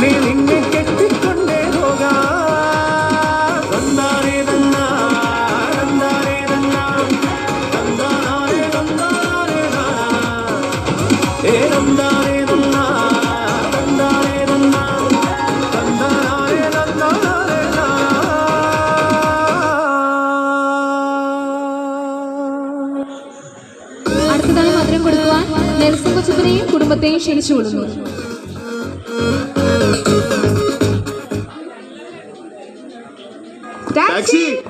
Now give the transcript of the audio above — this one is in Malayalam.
പെണ്ണെ നിന്നെ കെട്ടിക്കൊണ്ടേ പോകാം. തന്നാരേ തന്നാ തന്നാരേ തന്നാ തന്നാരേ 낚시!